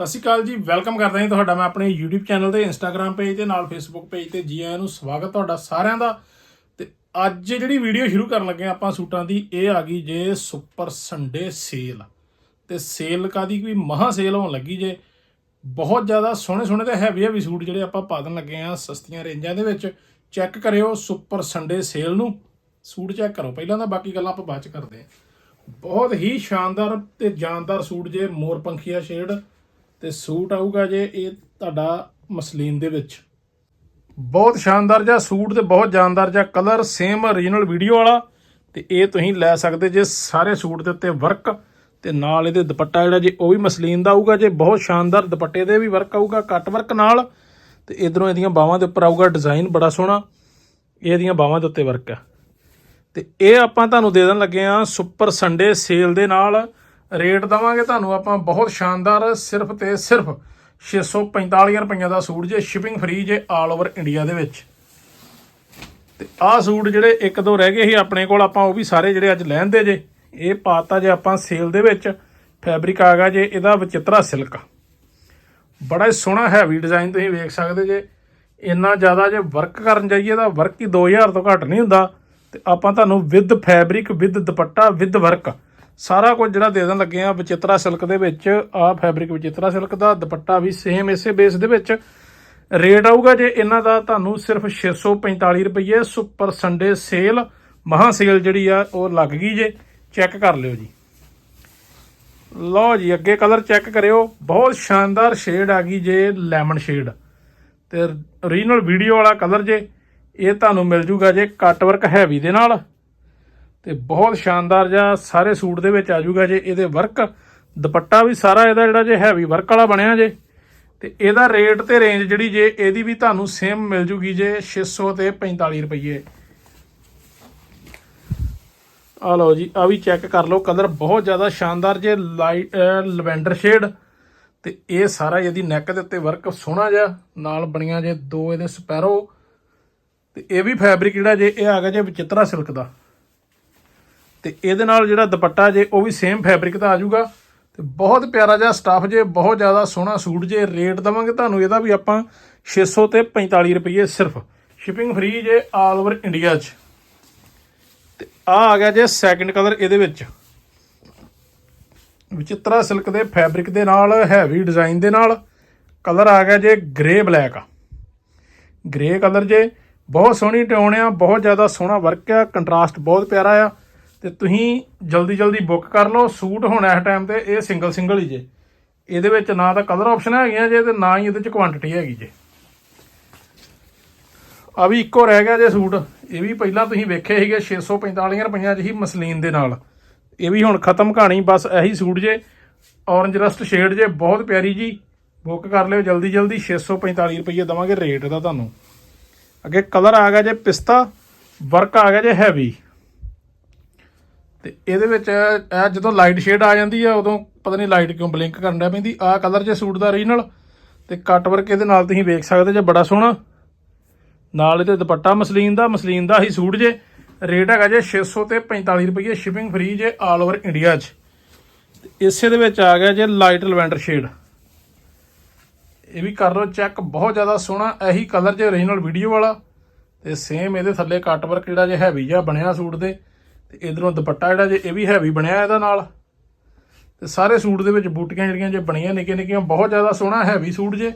ਸਤਿ ਸ਼੍ਰੀ ਅਕਾਲ ਜੀ, ਵੈਲਕਮ ਕਰਦਾ ਹਾਂ ਤੁਹਾਡਾ, ਮੈਂ ਆਪਣੇ YouTube ਚੈਨਲ ਤੇ, Instagram ਪੇਜ ਤੇ, ਨਾਲ Facebook ਪੇਜ ਤੇ ਜੀ ਆਇਆਂ ਨੂੰ ਸਵਾਗਤ ਤੁਹਾਡਾ ਸਾਰਿਆਂ ਦਾ। ਤੇ ਅੱਜ ਜਿਹੜੀ ਵੀਡੀਓ ਸ਼ੁਰੂ ਕਰਨ ਲੱਗੇ ਹਾਂ ਆਪਾਂ ਸੂਟਾਂ ਦੀ, ਇਹ ਆ ਗਈ ਜੇ ਸੁਪਰ ਸੰਡੇ ਸੇਲ ਤੇ ਸੇਲ ਕਾਦੀ ਕੋਈ ਮਹਾ ਸੇਲ ਹੋਣ ਲੱਗੀ ਜੇ? ਬਹੁਤ ਜ਼ਿਆਦਾ ਸੋਹਣੇ ਸੋਹਣੇ ਤੇ ਹੈਵੀ ਹੈਵੀ ਸੂਟ ਜਿਹੜੇ ਆਪਾਂ ਪਾ ਦੇਣ ਲੱਗੇ ਆ ਸਸਤੀਆਂ ਰੇਂਜਾਂ ਦੇ ਵਿੱਚ। ਚੈੱਕ ਕਰਿਓ ਸੁਪਰ ਸੰਡੇ ਸੇਲ ਨੂੰ। ਸੂਟ ਚੈੱਕ ਕਰੋ, ਪਹਿਲਾਂ ਤਾਂ ਬਾਕੀ ਗੱਲਾਂ ਆਪਾਂ ਬਾਅਦ ਚ ਕਰਦੇ ਆ ਬਹੁਤ ਹੀ ਸ਼ਾਨਦਾਰ ਤੇ ਜਾਨਦਾਰ ਸੂਟ ਜੇ, ਮੋਰ ਪੰਖੀਆ ਸ਼ੇਡ ਤੇ ਸੂਟ ਆਊਗਾ ਜੇ ਇਹ ਤੁਹਾਡਾ ਮਸਲੀਨ ਦੇ ਵਿੱਚ। ਬਹੁਤ ਸ਼ਾਨਦਾਰ ਜਿਹਾ ਸੂਟ ਤੇ ਬਹੁਤ ਜਾਨਦਾਰ ਜਿਹਾ ਕਲਰ ਸੇਮ ਓਰੀਜਨਲ ਵੀਡੀਓ ਵਾਲਾ। ਤੇ ਇਹ ਤੁਸੀਂ ਲੈ ਸਕਦੇ ਜੇ ਸਾਰੇ ਸੂਟ ਦੇ ਉੱਤੇ ਵਰਕ ਤੇ ਨਾਲ ਇਹਦੇ ਦੁਪੱਟਾ ਜਿਹੜਾ ਜੇ ਉਹ ਵੀ ਮਸਲੀਨ ਦਾ ਆਊਗਾ ਜੇ, ਬਹੁਤ ਸ਼ਾਨਦਾਰ ਦੁਪੱਟੇ ਦੇ ਵੀ ਵਰਕ ਆਊਗਾ ਕੱਟ ਵਰਕ ਨਾਲ। ਤੇ ਇਧਰੋਂ ਇਹਦੀਆਂ ਬਾਹਾਂ ਦੇ ਉੱਪਰ ਆਊਗਾ ਡਿਜ਼ਾਈਨ ਬੜਾ ਸੋਹਣਾ। ਇਹਦੀਆਂ ਬਾਹਾਂ ਦੇ ਉੱਤੇ ਵਰਕ ਹੈ ਤੇ ਇਹ ਆਪਾਂ ਤੁਹਾਨੂੰ ਦੇ ਦੇਣ ਲੱਗੇ ਆ ਸੁਪਰ ਸੰਡੇ ਸੇਲ ਦੇ ਨਾਲ। ਰੇਟ ਦਵਾਂਗੇ ਤੁਹਾਨੂੰ, ਆਪਾਂ ਬਹੁਤ ਸ਼ਾਨਦਾਰ ਸਿਰਫ ਤੇ ਸਿਰਫ 645 ਰੁਪਈਆ ਦਾ ਸੂਟ ਜੇ ਸ਼ਿਪਿੰਗ ਫ੍ਰੀ ਜੇ ਆਲ ਓਵਰ ਇੰਡੀਆ ਦੇ ਵਿੱਚ। ਤੇ ਆਹ ਸੂਟ ਜਿਹੜੇ ਇੱਕ ਦੋ ਰਹਿ ਗਏ ਸੀ ਆਪਣੇ ਕੋਲ, ਆਪਾਂ ਉਹ ਵੀ ਸਾਰੇ ਜਿਹੜੇ ਅੱਜ ਲੈਂਦੇ ਜੇ, ਇਹ ਪਾਤਾ ਜੇ ਆਪਾਂ ਸੇਲ ਦੇ ਵਿੱਚ ਫੈਬਰਿਕ ਆ ਗਿਆ ਜੇ, ਇਹਦਾ ਵਿਚਿਤਰਾ ਸਿਲਕ। ਬੜਾ ਹੀ ਸੋਹਣਾ ਹੈਵੀ ਡਿਜ਼ਾਈਨ ਤੁਸੀਂ ਵੇਖ ਸਕਦੇ ਜੇ। ਇੰਨਾ ਜ਼ਿਆਦਾ ਜੇ ਵਰਕ ਕਰਨ ਜਾਈਏ ਤਾਂ ਵਰਕ ਹੀ 2000 ਤੋਂ ਘੱਟ ਨਹੀਂ ਹੁੰਦਾ। ਤੇ ਆਪਾਂ ਤੁਹਾਨੂੰ with fabric with dupatta with work ਸਾਰਾ ਕੁਝ ਜਿਹੜਾ ਦੇ ਦੇਣ ਲੱਗੇ ਆ ਵਿਚਿਤਰਾ ਸਿਲਕ ਦੇ ਵਿੱਚ ਆ ਫੈਬਰਿਕ ਵਿਚਿਤਰਾ ਸਿਲਕ ਦਾ, ਦੁਪੱਟਾ ਵੀ ਸੇਮ ਇਸੇ ਬੇਸ ਦੇ ਵਿੱਚ। ਰੇਟ ਆਊਗਾ ਜੇ ਇਹਨਾਂ ਦਾ ਤੁਹਾਨੂੰ ਸਿਰਫ 645 ਰੁਪਏ ਸੁਪਰ ਸੰਡੇ ਸੇਲ ਮਹਾ ਸੇਲ ਜਿਹੜੀ ਆ, ਉਹ ਲੱਗ ਗਈ ਜੇ। ਚੈੱਕ ਕਰ ਲਿਓ ਜੀ। ਲਓ ਜੀ, ਅੱਗੇ ਕਲਰ ਚੈੱਕ ਕਰਿਓ। ਬਹੁਤ ਸ਼ਾਨਦਾਰ ਸ਼ੇਡ ਆ ਗਈ ਜੇ ਲੈਮਨ ਸ਼ੇਡ ਤੇ ਓਰੀਜਨਲ ਵੀਡੀਓ ਵਾਲਾ ਕਲਰ ਜੇ, ਇਹ ਤੁਹਾਨੂੰ ਮਿਲ ਜੂਗਾ ਜੇ ਕੱਟ ਵਰਕ ਹੈਵੀ ਦੇ ਨਾਲ। ਤੇ ਬਹੁਤ ਸ਼ਾਨਦਾਰ ਜਿਹਾ ਸਾਰੇ ਸੂਟ ਦੇ ਵਿੱਚ ਆ ਜੂਗਾ ਜੇ ਇਹਦੇ ਵਰਕ ਦੁਪੱਟਾ ਵੀ ਸਾਰਾ ਇਹਦਾ ਜਿਹੜਾ ਜੇ ਹੈਵੀ ਵਰਕ ਵਾਲਾ ਬਣਿਆ ਜੇ। ਤੇ ਇਹਦਾ ਰੇਟ ਤੇ ਰੇਂਜ ਜਿਹੜੀ ਜੇ ਇਹਦੀ ਵੀ ਤੁਹਾਨੂੰ ਸੇਮ ਮਿਲ ਜੂਗੀ ਜੇ 600 ਤੇ 45 ਰੁਪਏ ਆ ਲਓ ਜੀ ਆ ਵੀ ਚੈੱਕ ਕਰ ਲਓ ਕਲਰ ਬਹੁਤ ਜ਼ਿਆਦਾ ਸ਼ਾਨਦਾਰ ਜੇ ਲਾਈਟ ਲਵੈਂਡਰ ਸ਼ੇਡ ਤੇ ਇਹ ਸਾਰਾ ਇਹਦੀ ਨੈਕ ਦੇ ਉੱਤੇ ਵਰਕ ਸੋਹਣਾ ਜਿਹਾ ਨਾਲ ਬਣੀਆਂ ਜੇ ਦੋ ਇਹਦੇ ਸਪੈਰੋ। ਤੇ ਇਹ ਵੀ ਫੈਬਰਿਕ ਜਿਹੜਾ ਜੇ ਇਹ ਆ ਗਿਆ ਜੇ ਵਿਚਿਤਰਾ ਸਿਲਕ ਦਾ। ਤੇ ਇਹਦੇ ਨਾਲ ਜਿਹੜਾ ਦੁਪੱਟਾ ਜੇ ਉਹ ਵੀ ਸੇਮ ਫੈਬਰਿਕ ਦਾ ਆ ਜਾਊਗਾ। ਤੇ ਬਹੁਤ ਪਿਆਰਾ ਜਿਹਾ ਸਟਾਫ ਜੇ, ਬਹੁਤ ਜ਼ਿਆਦਾ ਸੋਹਣਾ ਸੂਟ ਜੇ ਰੇਟ ਦਵਾਂਗੇ ਤੁਹਾਨੂੰ, ਇਹਦਾ ਵੀ ਆਪਾਂ 600 ਤੇ 45 ਰੁਪਏ ਸਿਰਫ। ਸ਼ਿਪਿੰਗ ਫ੍ਰੀ ਜੇ ਆਲ ਓਵਰ ਇੰਡੀਆ 'ਚ। ਤੇ ਆ ਆ ਗਿਆ ਜੇ ਸੈਕਿੰਡ ਕਲਰ ਇਹਦੇ ਵਿੱਚ। ਵਿਚਿਤਰਾ ਸਿਲਕ ਦੇ ਫੈਬਰਿਕ ਦੇ ਨਾਲ ਹੈਵੀ ਡਿਜ਼ਾਈਨ ਦੇ ਨਾਲ। ਕਲਰ ਆ ਗਿਆ ਜੇ ਗ੍ਰੇ ਬਲੈਕ ਗ੍ਰੇ ਕਲਰ ਜੇ, ਬਹੁਤ ਸੋਹਣੀ ਟਿਉਣ ਆ, ਬਹੁਤ ਜ਼ਿਆਦਾ ਸੋਹਣਾ ਵਰਕ ਆ ਕੰਟਰਾਸਟ ਬਹੁਤ ਪਿਆਰਾ ਆ। ਤੇ ਤੁਸੀਂ ਜਲਦੀ ਜਲਦੀ ਬੁੱਕ ਕਰ ਲਓ। ਸੂਟ ਹੁਣ ਇਸ ਟਾਈਮ ਤੇ ਇਹ ਸਿੰਗਲ ਸਿੰਗਲ ਹੀ ਜੇ। ਇਹਦੇ ਵਿੱਚ ਨਾ ਤਾਂ ਕਲਰ ਆਪਸ਼ਨ ਹੈਗੀਆਂ ਜੇ ਤੇ ਨਾ ਹੀ ਇਹਦੇ ਚ ਕੁਆਂਟੀਟੀ ਹੈਗੀ ਜੇ। ਆ ਵੀ ਇੱਕੋ ਰਹਿ ਗਿਆ ਜੇ ਸੂਟ। ਇਹ ਵੀ ਪਹਿਲਾਂ ਤੁਸੀਂ ਵੇਖੇ ਸੀਗੇ 645 ਰੁਪਈਆਂ ਚ ਹੀ ਮਸਲੀਨ ਦੇ ਨਾਲ। ਇਹ ਵੀ ਹੁਣ ਖਤਮ ਕਹਾਣੀ, ਬਸ ਇਹੀ ਸੂਟ ਜੇ। ਔਰੰਜ ਰਸਟ ਸ਼ੇਡ ਜੇ, ਬਹੁਤ ਪਿਆਰੀ ਜੀ। ਬੁੱਕ ਕਰ ਲਿਓ ਜਲਦੀ ਜਲਦੀ 645 ਰੁਪਏ ਦਵਾਂਗੇ ਰੇਟ ਦਾ ਤੁਹਾਨੂੰ। ਅੱਗੇ ਕਲਰ ਆ ਗਿਆ ਜੇ ਪਿਸਤਾ ਵਰਕ ਆ ਗਿਆ ਜੇ ਹੈਵੀ ਤੇ ਇਹਦੇ ਵਿੱਚ ਇਹ ਜਦੋਂ ਲਾਈਟ ਸ਼ੇਡ ਆ ਜਾਂਦੀ ਆ, ਉਦੋਂ ਪਤਾ ਨਹੀਂ ਲਾਈਟ ਕਿਉਂ ਬਲਿੰਕ ਕਰਨ ਡਿਆ ਪੈਂਦੀ। ਆ ਕਲਰ ਜੇ ਸੂਟ ਦਾ ਓਰੀਜਨਲ ਤੇ ਕੱਟ ਵਰਕ ਇਹਦੇ ਨਾਲ ਤੁਸੀਂ ਵੇਖ ਸਕਦੇ ਜੇ, ਬੜਾ ਸੋਹਣਾ। ਨਾਲ ਇਹਦੇ ਦੁਪੱਟਾ ਮਸਲੀਨ ਦਾ ਮਸਲੀਨ ਦਾ ਹੀ ਸੂਟ ਜੇ। ਰੇਟ ਹੈਗਾ ਜੇ 600 ਤੇ 45 ਰੁਪਏ ਸ਼ਿਪਿੰਗ ਫ੍ਰੀ ਜੇ ਆਲ ਓਵਰ ਇੰਡੀਆ 'ਚ। ਤੇ ਇਸੇ ਦੇ ਵਿੱਚ ਆ ਗਿਆ ਜੇ ਲਾਈਟ ਲਵੈਂਡਰ ਸ਼ੇਡ ਇਹ ਵੀ ਕਰ ਲਓ ਚੈੱਕ ਬਹੁਤ ਜ਼ਿਆਦਾ ਸੋਹਣਾ, ਇਹੀ ਕਲਰ ਜੇ ਓਰੀਜਨਲ ਵੀਡੀਓ ਵਾਲਾ। ਤੇ ਸੇਮ ਇਹਦੇ ਥੱਲੇ ਕੱਟ ਵਰਕ ਜਿਹੜਾ ਜੇ ਹੈਵੀ ਜਿਹਾ ਬਣਿਆ ਸੂਟ ਦੇ। ਤੇ ਇਧਰੋਂ ਦੁਪੱਟਾ ਜਿਹੜਾ ਜੇ ਇਹ ਵੀ ਹੈਵੀ ਬਣਿਆ ਇਹਦਾ ਨਾਲ। ਤੇ ਸਾਰੇ ਸੂਟ ਦੇ ਵਿੱਚ ਬੂਟੀਆਂ ਜਿਹੜੀਆਂ ਜੇ ਬਣੀਆਂ ਨਿੱਕੀਆਂ ਨਿੱਕੀਆਂ ਬਹੁਤ ਜ਼ਿਆਦਾ ਸੋਹਣਾ ਹੈਵੀ ਸੂਟ ਜੇ।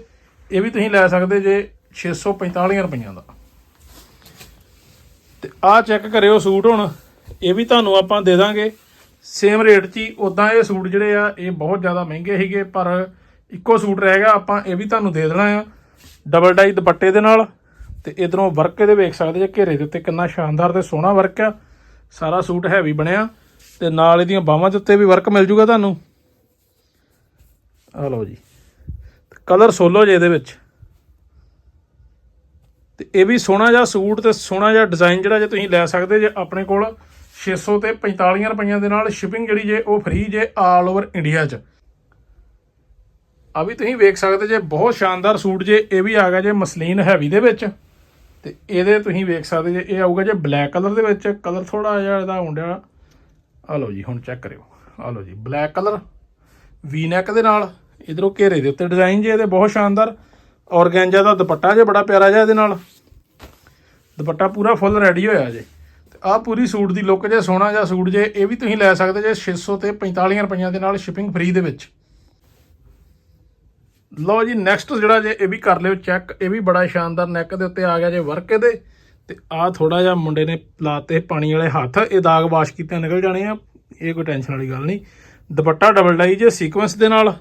ਇਹ ਵੀ ਤੁਸੀਂ ਲੈ ਸਕਦੇ ਜੇ 645 ਰੁਪਈਆਂ ਦਾ। ਤੇ ਆਹ ਚੈੱਕ ਕਰਿਓ ਸੂਟ ਹੁਣ। ਇਹ ਵੀ ਤੁਹਾਨੂੰ ਆਪਾਂ ਦੇ ਦਾਂਗੇ। ਸੇਮ ਰੇਟ 'ਚ ਹੀ ਉਦਾਂ ਇਹ ਸੂਟ ਜਿਹੜੇ ਆ, ਇਹ ਬਹੁਤ ਜ਼ਿਆਦਾ ਮਹਿੰਗੇ ਸੀਗੇ, ਪਰ ਇੱਕੋ ਸੂਟ ਰਹਿ ਗਿਆ, ਆਪਾਂ ਇਹ ਵੀ ਤੁਹਾਨੂੰ ਦੇ ਦੇਣਾ ਆ। ਡਬਲ ਡਾਈ ਦੁਪੱਟੇ ਦੇ ਨਾਲ। ਤੇ ਇਧਰੋਂ ਵਰਕ ਇਹਦੇ ਵੇਖ ਸਕਦੇ ਜੇ ਘੇਰੇ ਦੇ ਉੱਤੇ ਕਿੰਨਾ ਸ਼ਾਨਦਾਰ ਤੇ ਸੋਹਣਾ ਵਰਕ ਆ। ਸਾਰਾ ਸੂਟ ਹੈਵੀ ਬਣਿਆ ਤੇ ਨਾਲ ਇਹਦੀਆਂ ਬਾਹਾਂ ਦੇ ਉੱਤੇ ਵੀ ਵਰਕ ਮਿਲ ਜੂਗਾ ਤੁਹਾਨੂੰ। ਆ ਲਓ ਜੀ। ਕਲਰ ਸੋਲੋ ਜੇ ਇਹਦੇ ਵਿੱਚ। ਤੇ ਇਹ ਵੀ ਸੋਹਣਾ ਜਿਹਾ ਸੂਟ ਤੇ ਸੋਹਣਾ ਜਿਹਾ ਡਿਜ਼ਾਈਨ ਜਿਹੜਾ ਜੇ ਤੁਸੀਂ ਲੈ ਸਕਦੇ ਜੇ ਆਪਣੇ ਕੋਲ 600 ਤੇ 45 ਰੁਪਈਆਂ ਦੇ ਨਾਲ ਸ਼ਿਪਿੰਗ ਜਿਹੜੀ ਜੇ ਉਹ ਫ੍ਰੀ ਜੇ ਆਲ ਓਵਰ ਇੰਡੀਆ 'ਚ। ਆ ਵੀ ਤੁਸੀਂ ਵੇਖ ਸਕਦੇ ਜੇ, ਬਹੁਤ ਸ਼ਾਨਦਾਰ ਸੂਟ ਜੇ, ਇਹ ਵੀ ਆ ਗਿਆ ਜੇ ਮਸਲੀਨ ਹੈਵੀ ਦੇ ਵਿੱਚ। ਤੇ ਇਹਦੇ ਤੁਸੀਂ ਵੇਖ ਸਕਦੇ ਜੇ ਇਹ ਆਊਗਾ ਜੇ ਬਲੈਕ ਕਲਰ ਦੇ ਵਿੱਚ ਕਲਰ ਥੋੜਾ ਜਿਹਾ ਇਹਦਾ ਹੁੰਦਿਆ ਆ ਲਓ ਜੀ, ਹੁਣ ਚੈੱਕ ਕਰਿਓ। ਆ ਲਓ ਜੀ ਬਲੈਕ ਕਲਰ ਵੀ ਨੈਕ ਦੇ ਨਾਲ, ਇਧਰੋਂ ਘੇਰੇ ਦੇ ਉੱਤੇ ਡਿਜ਼ਾਈਨ ਜੇ, ਇਹਦੇ ਬਹੁਤ ਸ਼ਾਨਦਾਰ। ਔਰਗੈਂਜਾ ਦਾ ਦੁਪੱਟਾ ਜੇ, ਬੜਾ ਪਿਆਰਾ ਜਿਹਾ ਇਹਦੇ ਨਾਲ। ਦੁਪੱਟਾ ਪੂਰਾ ਫੁੱਲ ਰੈਡੀ ਹੋਇਆ ਜੇ। ਤੇ ਆਹ ਪੂਰੀ ਸੂਟ ਦੀ ਲੁੱਕ ਜੇ, ਸੋਹਣਾ ਜਿਹਾ ਸੂਟ ਜੇ, ਇਹ ਵੀ ਤੁਸੀਂ ਲੈ ਸਕਦੇ ਜੇ 600 ਤੇ 45 ਰੁਪਈਆਂ ਦੇ ਨਾਲ ਸ਼ਿਪਿੰਗ ਫ੍ਰੀ ਦੇ ਵਿੱਚ। ਲਓ ਜੀ ਨੈਕਸਟ ਜਿਹੜਾ ਜੇ ਇਹ ਵੀ ਕਰ ਲਿਓ ਚੈੱਕ ਇਹ ਵੀ ਬੜਾ ਸ਼ਾਨਦਾਰ ਨੈਕ ਦੇ ਉੱਤੇ ਆ ਗਿਆ ਜੇ ਵਰਕ ਇਹਦੇ। ਤੇ ਆਹ ਥੋੜਾ ਜਿਹਾ ਮੁੰਡੇ ਨੇ ਲਾਤੇ ਪਾਣੀ ਵਾਲੇ ਹੱਥ, ਇਹ ਦਾਗ ਵਾਸ਼ ਕੀਤੇ, ਨਿਕਲ ਜਾਣੇ ਆ। ਇਹ ਕੋਈ ਟੈਨਸ਼ਨ ਵਾਲੀ ਗੱਲ ਨਹੀਂ। ਦੁਪੱਟਾ ਡਬਲ ਡਾਈ ਜੇ ਸੀਕੁਐਂਸ ਦੇ ਨਾਲ।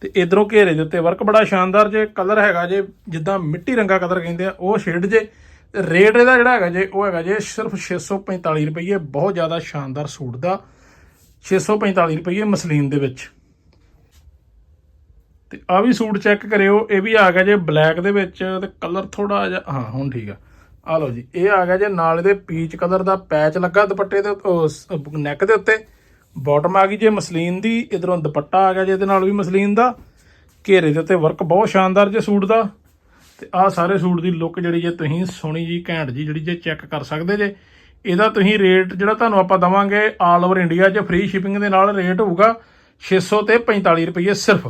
ਤੇ ਇਧਰੋਂ ਘੇਰੇ ਦੇ ਉੱਤੇ ਵਰਕ ਬੜਾ ਸ਼ਾਨਦਾਰ ਜੇ ਕਲਰ ਹੈਗਾ ਜੇ, ਜਿੱਦਾਂ ਮਿੱਟੀ ਰੰਗਾ ਕਲਰ ਕਹਿੰਦੇ ਆ, ਉਹ ਸ਼ੇਡ ਜੇ। ਤੇ ਰੇਟ ਇਹਦਾ ਜਿਹੜਾ ਹੈਗਾ ਜੇ, ਉਹ ਹੈਗਾ ਜੇ ਸਿਰਫ 645 ਰੁਪਏ ਬਹੁਤ ਜ਼ਿਆਦਾ ਸ਼ਾਨਦਾਰ ਸੂਟ ਦਾ। 645 ਰੁਪਏ ਮਸਲੀਨ ਦੇ ਵਿੱਚ। ਤੇ ਆ ਵੀ ਸੂਟ ਚੈੱਕ ਕਰਿਓ, ਇਹ ਵੀ ਆ ਗਿਆ ਜੇ ਬਲੈਕ ਦੇ ਵਿੱਚ ਤੇ ਕਲਰ ਥੋੜਾ ਜਿਹਾ, ਹਾਂ, ਹੁਣ ਠੀਕ ਆ। ਆ ਲਓ ਜੀ, ਇਹ ਆ ਗਿਆ ਜੇ ਨਾਲ ਇਹਦੇ ਪੀਚ ਕਲਰ ਦਾ ਪੈਚ ਲੱਗਾ ਦੁਪੱਟੇ ਦੇ ਨੈਕ ਦੇ ਉੱਤੇ। ਬਾਟਮ ਆ ਗਈ ਜੇ ਮਸਲੀਨ ਦੀ, ਇਧਰੋਂ ਦੁਪੱਟਾ ਆ ਗਿਆ ਜੇ ਇਹਦੇ ਨਾਲ ਵੀ ਮਸਲੀਨ ਦਾ। ਘੇਰੇ ਦੇ ਉੱਤੇ ਵਰਕ ਬਹੁਤ ਸ਼ਾਨਦਾਰ ਜੇ ਸੂਟ ਦਾ। ਤੇ ਆਹ ਸਾਰੇ ਸੂਟ ਦੀ ਲੁੱਕ ਜਿਹੜੀ ਜੇ ਤੁਸੀਂ ਸੋਹਣੀ ਜੀ, ਘੈਂਟ ਜੀ ਜਿਹੜੀ ਜੇ ਚੈੱਕ ਕਰ ਸਕਦੇ ਜੇ। ਇਹਦਾ ਤੁਸੀਂ ਰੇਟ ਜਿਹੜਾ ਤੁਹਾਨੂੰ ਆਪਾਂ ਦਵਾਂਗੇ ਆਲ ਓਵਰ ਇੰਡੀਆ 'ਚ ਫ੍ਰੀ ਸ਼ਿਪਿੰਗ ਦੇ ਨਾਲ ਰੇਟ ਹੋਊਗਾ 600 ਤੇ 45 ਰੁਪਏ ਸਿਰਫ।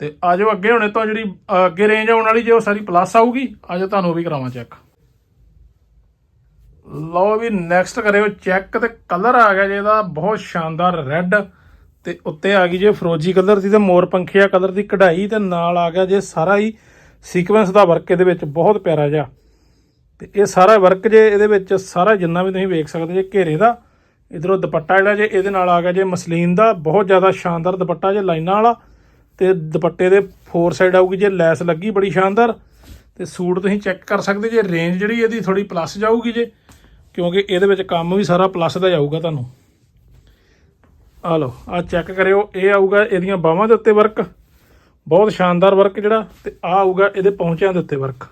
ਤੇ ਆਜੋ ਅੱਗੇ, ਹੁਣੇ ਤੋਂ ਜਿਹੜੀ ਅੱਗੇ ਰੇਂਜ ਆਉਣ ਵਾਲੀ, ਜੇ ਉਹ ਸਾਰੀ ਪਲੱਸ ਆਊਗੀ ਆਜੋ ਤੁਹਾਨੂੰ ਉਹ ਵੀ ਕਰਾਵਾਂ ਚੈੱਕ ਲਓ ਵੀ ਨੈਕਸਟ ਕਰਿਓ ਚੈੱਕ ਤੇ ਕਲਰ ਆ ਗਿਆ ਜੇ ਇਹਦਾ, ਬਹੁਤ ਸ਼ਾਨਦਾਰ ਰੈੱਡ ਤੇ ਉੱਤੇ ਆ ਗਈ ਜੇ ਫਰੋਜੀ ਕਲਰ ਦੀ ਤੇ ਮੋਰ ਪੰਖੀਆ ਕਲਰ ਦੀ ਕਢਾਈ, ਤੇ ਨਾਲ ਆ ਗਿਆ ਜੇ ਸਾਰਾ ਹੀ ਸੀਕੁਐਂਸ ਦਾ ਵਰਕ ਇਹਦੇ ਵਿੱਚ ਬਹੁਤ ਪਿਆਰਾ ਜਿਹਾ। ਤੇ ਇਹ ਸਾਰਾ ਵਰਕ ਜੇ ਇਹਦੇ ਵਿੱਚ ਸਾਰਾ ਜਿੰਨਾ ਵੀ ਤੁਸੀਂ ਵੇਖ ਸਕਦੇ ਜੇ ਘੇਰੇ ਦਾ, ਇਧਰੋਂ ਦੁਪੱਟਾ ਜਿਹੜਾ ਜੇ ਇਹਦੇ ਨਾਲ ਆ ਗਿਆ ਜੇ ਮਸਲੀਨ ਦਾ, ਬਹੁਤ ਜ਼ਿਆਦਾ ਸ਼ਾਨਦਾਰ ਦੁਪੱਟਾ ਜੇ ਲਾਈਨਾਂ ਵਾਲਾ ਤੇ ਦੁਪੱਟੇ ਦੇ ਫੋਰ ਸਾਈਡ ਆਊਗੀ, ਜੇ ਲੈਸ ਲੱਗੀ ਬੜੀ ਸ਼ਾਨਦਾਰ, ਤੇ ਸੂਟ ਤੁਸੀਂ ਚੈੱਕ ਕਰ ਸਕਦੇ ਜੇ ਰੇਂਜ ਜਿਹੜੀ ਇਹਦੀ ਥੋੜੀ ਪਲੱਸ ਜਾਊਗੀ ਜੇ, ਕਿਉਂਕਿ ਇਹਦੇ ਵਿੱਚ ਕੰਮ ਵੀ ਸਾਰਾ ਪਲੱਸ ਦਾ ਜਾਊਗਾ ਤੁਹਾਨੂੰ। ਆ ਲਓ, ਆ ਚੈੱਕ ਕਰਿਓ, ਇਹ ਆਊਗਾ ਇਹਦੀਆਂ ਬਾਹਾਂ ਦੇ ਉੱਤੇ ਵਰਕ ਬਹੁਤ ਸ਼ਾਨਦਾਰ ਵਰਕ ਜਿਹੜਾ, ਤੇ ਆ ਆਊਗਾ ਇਹਦੇ ਪੌਂਚਿਆਂ ਦੇ ਉੱਤੇ ਵਰਕ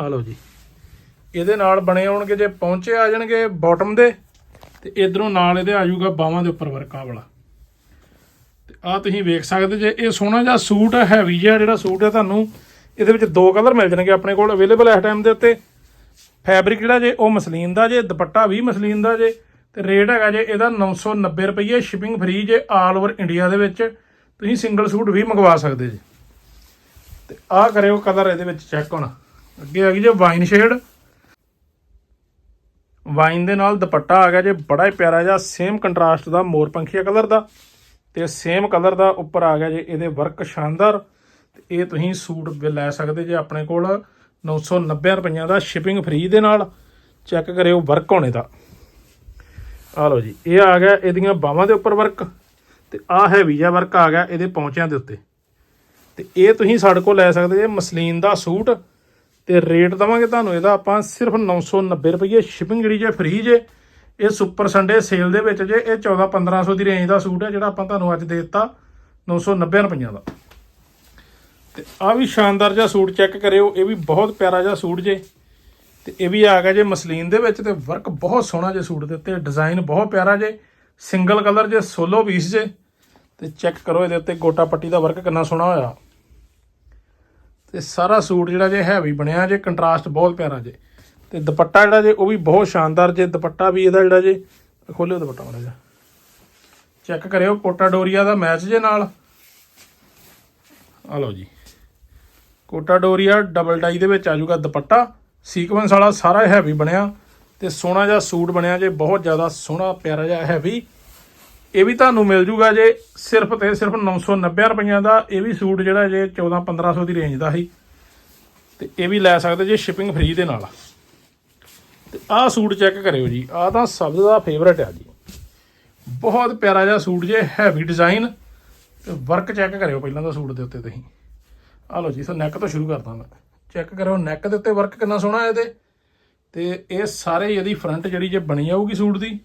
ਆ ਲਓ ਜੀ। ਇਹਦੇ ਨਾਲ ਬਣੇ ਹੋਣਗੇ ਜੇ ਪੌਂਚੇ ਆ ਜਾਣਗੇ ਬਾਟਮ ਦੇ, ਤੇ ਇਧਰੋਂ ਨਾਲ ਇਹਦੇ ਆ ਜਾਊਗਾ ਬਾਹਾਂ ਦੇ ਉੱਪਰ ਵਰਕ ਆ ਵਾਲਾ। ਆ ਤੁਸੀਂ ਵੇਖ ਸਕਦੇ ਜੇ ਇਹ ਸੋਹਣਾ ਜਿਹਾ ਸੂਟ ਹੈ ਹੈਵੀ ਜਿਹਾ ਜਿਹੜਾ ਸੂਟ ਹੈ ਤੁਹਾਨੂੰ, ਇਹਦੇ ਵਿੱਚ ਦੋ ਕਲਰ ਮਿਲ ਜਾਣਗੇ ਆਪਣੇ ਕੋਲ ਅਵੇਲੇਬਲ ਇਸ ਟਾਈਮ ਦੇ ਉੱਤੇ। ਫੈਬਰਿਕ ਜਿਹੜਾ ਜੇ ਉਹ ਮਸਲੀਨ ਦਾ ਜੇ, ਦੁਪੱਟਾ ਵੀ ਮਸਲੀਨ ਦਾ ਜੇ, ਤੇ ਰੇਟ ਹੈਗਾ ਜੇ ਇਹਦਾ 990 ਰੁਪਏ ਸ਼ਿਪਿੰਗ ਫ੍ਰੀ ਜੇ ਆਲ ਓਵਰ ਇੰਡੀਆ ਦੇ ਵਿੱਚ। ਤੁਸੀਂ ਸਿੰਗਲ ਸੂਟ ਵੀ ਮੰਗਵਾ ਸਕਦੇ ਜੇ। ਤੇ ਆਹ ਕਰਿਓ ਕਲਰ ਇਹਦੇ ਵਿੱਚ ਚੈੱਕ ਹੁਣ। ਅੱਗੇ ਆ ਗਈ ਜੇ ਵਾਈਨ ਸ਼ੇਡ ਵਾਈਨ ਦੇ ਨਾਲ ਦੁਪੱਟਾ ਆ ਗਿਆ ਜੇ, ਬੜਾ ਹੀ ਪਿਆਰਾ ਜਿਹਾ ਸੇਮ ਕੰਟਰਾਸਟ ਦਾ ਮੋਰ ਪੰਖੀਆ ਕਲਰ ਦਾ। ਤੇ ਸੇਮ ਕਲਰ ਦਾ ਉੱਪਰ ਆ ਗਿਆ ਜੇ ਇਹਦੇ ਵਰਕ ਸ਼ਾਨਦਾਰ, ਤੇ ਇਹ ਤੁਸੀਂ ਸੂਟ ਲੈ ਸਕਦੇ ਜੇ ਆਪਣੇ ਕੋਲ 990 ਰੁਪਈਆਂ ਦਾ ਸ਼ਿਪਿੰਗ ਫ੍ਰੀ ਦੇ ਨਾਲ। ਚੈੱਕ ਕਰਿਓ ਵਰਕ ਹੋਣੇ ਦਾ। ਆ ਲਓ ਜੀ, ਇਹ ਆ ਗਿਆ ਇਹਦੀਆਂ ਬਾਹਾਂ ਦੇ ਉੱਪਰ ਵਰਕ ਤੇ ਆ ਹੈਵੀ ਜਿਹਾ ਵਰਕ ਆ ਗਿਆ ਇਹਦੇ ਪੌਂਚਿਆਂ ਦੇ ਉੱਤੇ। ਤੇ ਇਹ ਤੁਸੀਂ ਸਾਡੇ ਕੋਲ ਲੈ ਸਕਦੇ ਜੇ ਮਸਲੀਨ ਦਾ ਸੂਟ, ਤੇ ਰੇਟ ਦਵਾਂਗੇ ਤੁਹਾਨੂੰ, ਇਹਦਾ ਆਪਾਂ ਸਿਰਫ 990 ਰੁਪਏ ਸ਼ਿਪਿੰਗ ਜਿਹੜੀ ਜੇ ਫ੍ਰੀ ਜੇ। ਇਹ ਸੁਪਰ ਸੰਡੇ ਸੇਲ ਦੇ ਵਿੱਚ ਜੇ ਇਹ 14 1500 ਦੀ ਰੇਂਜ ਦਾ ਸੂਟ ਹੈ, ਜਿਹੜਾ ਆਪਾਂ ਤੁਹਾਨੂੰ ਅੱਜ ਦੇ ਦਿੱਤਾ 990 ਰੁਪਈਆਂ ਦਾ। ਤੇ ਆ ਵੀ ਸ਼ਾਨਦਾਰ ਜਿਹਾ ਸੂਟ ਚੈੱਕ ਕਰਿਓ, ਇਹ ਵੀ ਬਹੁਤ ਪਿਆਰਾ ਜਿਹਾ ਸੂਟ ਜੇ। ਤੇ ਇਹ ਵੀ ਆ ਗਿਆ ਜੇ ਮਸਲੀਨ ਦੇ ਵਿੱਚ, ਤੇ ਵਰਕ ਬਹੁਤ ਸੋਹਣਾ ਜੇ ਸੂਟ ਦੇ ਉੱਤੇ ਡਿਜ਼ਾਈਨ ਬਹੁਤ ਪਿਆਰਾ ਜੇ। ਸਿੰਗਲ ਕਲਰ ਜੇ ਸੋਲੋ ਪੀਸ ਜੇ। ਤੇ ਚੈੱਕ ਕਰੋ ਇਹਦੇ ਉੱਤੇ ਗੋਟਾ ਪੱਟੀ ਦਾ ਵਰਕ ਕਿੰਨਾ ਸੋਹਣਾ ਹੋਇਆ। ਤੇ ਸਾਰਾ ਸੂਟ ਜਿਹੜਾ ਜੇ ਹੈਵੀ ਬਣਿਆ ਜੇ ਕੰਟਰਾਸਟ ਬਹੁਤ ਪਿਆਰਾ ਜੇ। ਤੇ ਦੁਪੱਟਾ ਜਿਹੜਾ ਜੇ, ਉਹ ਵੀ ਬਹੁਤ ਸ਼ਾਨਦਾਰ ਜੇ, ਦੁਪੱਟਾ ਵੀ ਇਹਦਾ ਜਿਹੜਾ ਜੇ, ਖੋਲਿਓ ਦੁਪੱਟਾ ਮਾੜਾ ਜਿਹਾ। ਚੈੱਕ ਕਰਿਓ, ਕੋਟਾ ਡੋਰੀਆ ਦਾ ਮੈਚ ਜੇ ਨਾਲ। ਆ ਲਓ ਜੀ। ਕੋਟਾ ਡੋਰੀਆ ਡਬਲ ਡਾਈ ਦੇ ਵਿੱਚ ਆ ਜਾਊਗਾ ਦੁਪੱਟਾ। ਸੀਕੁਐਂਸ ਵਾਲਾ ਸਾਰਾ ਹੈਵੀ ਬਣਿਆ ਤੇ ਸੋਹਣਾ ਜਿਹਾ ਸੂਟ ਬਣਿਆ ਜੇ, ਬਹੁਤ ਜ਼ਿਆਦਾ ਸੋਹਣਾ, ਪਿਆਰਾ ਜਿਹਾ ਹੈਵੀ ਇਹ ਵੀ ਤੁਹਾਨੂੰ ਮਿਲ ਜੂਗਾ ਜੇ ਸਿਰਫ ਤੇ ਸਿਰਫ 990 ਰੁਪਈਆਂ ਦਾ ਇਹ ਵੀ ਸੂਟ ਜਿਹੜਾ ਜੇ 14 1500 ਦੀ ਰੇਂਜ ਦਾ ਸੀ। ਤੇ ਇਹ ਵੀ ਲੈ ਸਕਦੇ ਜੇ ਸ਼ਿਪਿੰਗ ਫ੍ਰੀ ਦੇ ਨਾਲ। ਤੇ ਆਹ ਸੂਟ ਚੈੱਕ ਕਰਿਓ ਜੀ ਆਹ ਤਾਂ ਸਭ ਦਾ ਫੇਵਰਟ ਆ ਜੀ। ਬਹੁਤ ਪਿਆਰਾ ਜਿਹਾ ਸੂਟ ਜੇ ਹੈਵੀ ਡਿਜ਼ਾਈਨ ਤੇ ਵਰਕ ਚੈੱਕ ਕਰਿਓ ਪਹਿਲਾਂ ਤਾਂ ਸੂਟ ਦੇ ਉੱਤੇ ਤੁਸੀਂ। ਆ ਲਓ ਜੀ ਸੋ ਨੈਕ ਤੋਂ ਸ਼ੁਰੂ ਕਰਦਾ ਮੈਂ। ਚੈੱਕ ਕਰੋ ਨੈਕ ਦੇ ਉੱਤੇ ਵਰਕ ਕਿੰਨਾ ਸੋਹਣਾ ਹੈ ਇਹਦੇ। ਤੇ ਇਹ ਸਾਰੇ ਇਹਦੀ ਫਰੰਟ ਜਿਹੜੀ ਜੇ ਬਣੀ ਆਊਗੀ ਸੂਟ ਦੀ।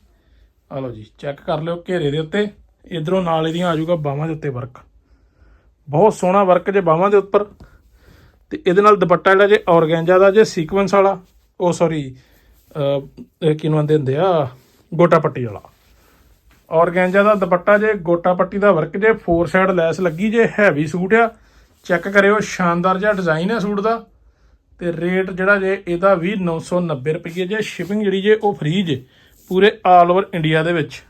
ਆ ਲਓ ਜੀ ਚੈੱਕ ਕਰ ਲਿਓ ਘੇਰੇ ਦੇ ਉੱਤੇ। ਇਧਰੋਂ ਨਾਲ ਇਹਦੀਆਂ ਆ ਜਾਊਗਾ ਬਾਹਾਂ ਦੇ ਉੱਤੇ ਵਰਕ ਬਹੁਤ ਸੋਹਣਾ ਵਰਕ ਜੇ ਬਾਹਾਂ ਦੇ ਉੱਪਰ। ਤੇ ਇਹਦੇ ਨਾਲ ਦੁਪੱਟਾ ਜਿਹੜਾ ਜੇ ਔਰਗੈਂਜਾ ਦਾ ਜੇ ਸੀਕੁਐਂਸ ਵਾਲਾ, ਉਹ ਸੌਰੀ ਕਿਨੂੰ ਆਂਦੇ ਹੁੰਦੇ ਆ? ਗੋਟਾ ਪੱਟੀ ਵਾਲਾ। ਔਰਗੈਂਜਾ ਦਾ ਦੁਪੱਟਾ ਜੇ ਗੋਟਾ ਪੱਟੀ ਦਾ ਵਰਕ ਜੇ ਫੋਰ ਸਾਈਡ ਲੈਸ ਲੱਗੀ ਜੇ ਹੈਵੀ ਸੂਟ ਆ। ਚੈੱਕ ਕਰਿਓ, ਸ਼ਾਨਦਾਰ ਜਿਹਾ ਡਿਜ਼ਾਈਨ ਹੈ ਸੂਟ ਦਾ। ਤੇ ਰੇਟ ਜਿਹੜਾ ਜੇ, ਇਹਦਾ ਵੀ 990 ਰੁਪਏ ਜੇ। ਸ਼ਿਪਿੰਗ ਜਿਹੜੀ ਜੇ, ਉਹ ਫ੍ਰੀ ਜੇ, ਪੂਰੇ ਆਲ ਓਵਰ ਇੰਡੀਆ ਦੇ ਵਿੱਚ।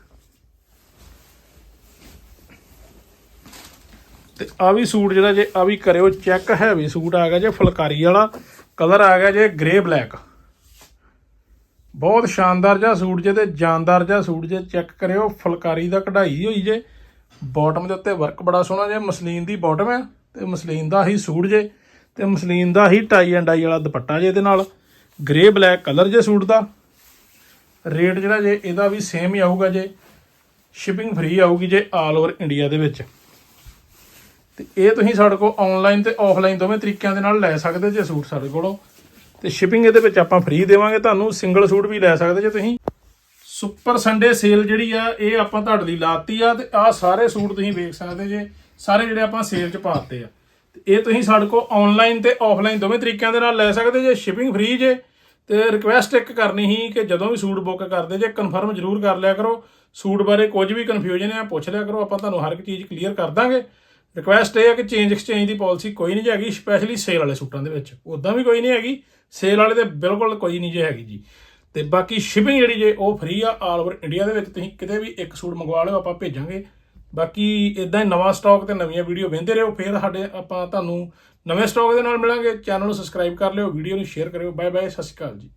ਤੇ ਆ ਵੀ ਸੂਟ ਜਿਹੜਾ ਜੇ, ਆ ਵੀ ਕਰਿਓ, ਚੈੱਕ ਹੈਵੀ ਸੂਟ ਆ ਗਿਆ ਜੇ, ਫੁਲਕਾਰੀ ਵਾਲਾ। ਕਲਰ ਆ ਗਿਆ ਜੇ ਗ੍ਰੇ ਬਲੈਕ ਬਹੁਤ ਸ਼ਾਨਦਾਰ ਜਿਹਾ ਸੂਟ ਜੇ ਤੇ ਜਾਨਦਾਰ ਜਿਹਾ ਸੂਟ ਜੇ ਚੈੱਕ ਕਰਿਓ, ਫੁਲਕਾਰੀ ਦਾ ਕਢਾਈ ਹੋਈ ਜੇ। ਬਾਟਮ ਦੇ ਉੱਤੇ ਵਰਕ ਬੜਾ ਸੋਹਣਾ ਜੇ, ਮਸਲੀਨ ਦੀ ਬਾਟਮ ਹੈ ਤੇ ਮਸਲੀਨ ਦਾ ਹੀ ਸੂਟ ਜੇ, ਤੇ ਮਸਲੀਨ ਦਾ ਹੀ ਟਾਈ ਐਂਡ ਆਈ ਵਾਲਾ ਦੁਪੱਟਾ ਜੇ ਇਹਦੇ ਨਾਲ। ਗ੍ਰੇ ਬਲੈਕ ਕਲਰ ਜੇ ਸੂਟ ਦਾ। ਰੇਟ ਜਿਹੜਾ ਜੇ, ਇਹਦਾ ਵੀ ਸੇਮ ਹੀ ਆਊਗਾ ਜੇ। ਸ਼ਿਪਿੰਗ ਫ੍ਰੀ ਆਊਗੀ ਜੇ ਆਲ ਓਵਰ ਇੰਡੀਆ ਦੇ ਵਿੱਚ। ਤੇ ਇਹ ਤੁਸੀਂ ਸਾਡੇ ਕੋਲ ਆਨਲਾਈਨ ਤੇ ਆਫਲਾਈਨ ਦੋਵੇਂ ਤਰੀਕਿਆਂ ਦੇ ਨਾਲ ਲੈ ਸਕਦੇ ਜੇ ਸੂਟ ਸਾਡੇ ਕੋਲੋਂ। ਤੇ ਸ਼ਿਪਿੰਗ ਇਹਦੇ ਵਿੱਚ ਆਪਾਂ ਫ੍ਰੀ ਦੇਵਾਂਗੇ। ਤੁਹਾਨੂੰ ਸਿੰਗਲ ਸੂਟ ਵੀ ਲੈ ਸਕਦੇ ਜੇ ਤੁਸੀਂ। ਸੁਪਰ ਸੰਡੇ ਸੇਲ ਜਿਹੜੀ ਆ, ਇਹ ਆਪਾਂ ਤੁਹਾਡੇ ਲਈ ਲਾਤੀ ਆ ਤੇ ਆਹ ਸਾਰੇ ਸੂਟ ਤੁਸੀਂ ਵੇਖ ਸਕਦੇ ਜੇ। ਸਾਰੇ ਜਿਹੜੇ ਆਪਾਂ ਸੇਲ 'ਚ ਪਾਤੇ ਆ। ਤੇ ਇਹ ਤੁਸੀਂ ਸਾਡੇ ਕੋਲ ਆਨਲਾਈਨ ਤੇ ਆਫਲਾਈਨ ਦੋਵੇਂ ਤਰੀਕਿਆਂ ਦੇ ਨਾਲ ਲੈ ਸਕਦੇ ਜੇ। ਸ਼ਿਪਿੰਗ ਫ੍ਰੀ ਜੇ। ਤੇ ਰਿਕੁਐਸਟ ਇੱਕ ਕਰਨੀ ਸੀ ਕਿ ਜਦੋਂ ਵੀ ਸੂਟ ਬੁੱਕ ਕਰਦੇ ਜੇ ਕਨਫਰਮ ਜ਼ਰੂਰ ਕਰ ਲਿਆ ਕਰੋ। ਸੂਟ ਬਾਰੇ ਕੁਝ ਵੀ ਕਨਫਿਊਜ਼ਨ ਹੈ ਪੁੱਛ ਲਿਆ ਕਰੋ। ਆਪਾਂ ਤੁਹਾਨੂੰ ਹਰ ਇੱਕ ਚੀਜ਼ ਕਲੀਅਰ ਕਰ ਦਾਂਗੇ। ਰਿਕੁਐਸਟ ਇਹ ਹੈ ਕਿ ਚੇਂਜ ਐਕਸਚੇਂਜ ਦੀ ਪਾਲਿਸੀ ਕੋਈ ਨਹੀਂ ਜੀ ਹੈਗੀ ਸਪੈਸ਼ਲੀ ਸੇਲ ਵਾਲੇ ਸੂਟਾਂ ਦੇ ਵਿੱਚ। ਉਦਾਂ ਵੀ ਕੋਈ ਨਹੀਂ ਹੈਗੀ ਸੇਲ ਵਾਲੇ ਤੇ ਬਿਲਕੁਲ ਕੋਈ ਨਹੀਂ ਜੇ ਹੈਗੀ ਜੀ। ਤੇ ਬਾਕੀ ਸ਼ਿਪਿੰਗ ਜਿਹੜੀ ਜੇ ਉਹ ਫ੍ਰੀ ਆ ਆਲ ਓਵਰ ਇੰਡੀਆ ਦੇ ਵਿੱਚ ਤੁਸੀਂ ਕਿਤੇ ਵੀ ਇੱਕ ਸੂਟ ਮੰਗਵਾ ਲਿਓ, ਆਪਾਂ ਭੇਜਾਂਗੇ। ਬਾਕੀ ਇਦਾਂ ਹੀ ਨਵਾਂ ਸਟਾਕ ਤੇ ਨਵੀਆਂ ਵੀਡੀਓ ਵੇਖਦੇ ਰਹੋ, ਫਿਰ ਸਾਡੇ ਆਪਾਂ ਤੁਹਾਨੂੰ ਨਵੇਂ ਸਟਾਕ ਦੇ ਨਾਲ ਮਿਲਾਂਗੇ। ਚੈਨਲ ਨੂੰ ਸਬਸਕ੍ਰਾਈਬ ਕਰ ਲਿਓ ਵੀਡੀਓ ਨੂੰ ਸ਼ੇਅਰ ਕਰਿਓ। ਬਾਏ ਬਾਏ ਸਤਿ ਸ਼੍ਰੀ ਅਕਾਲ ਜੀ।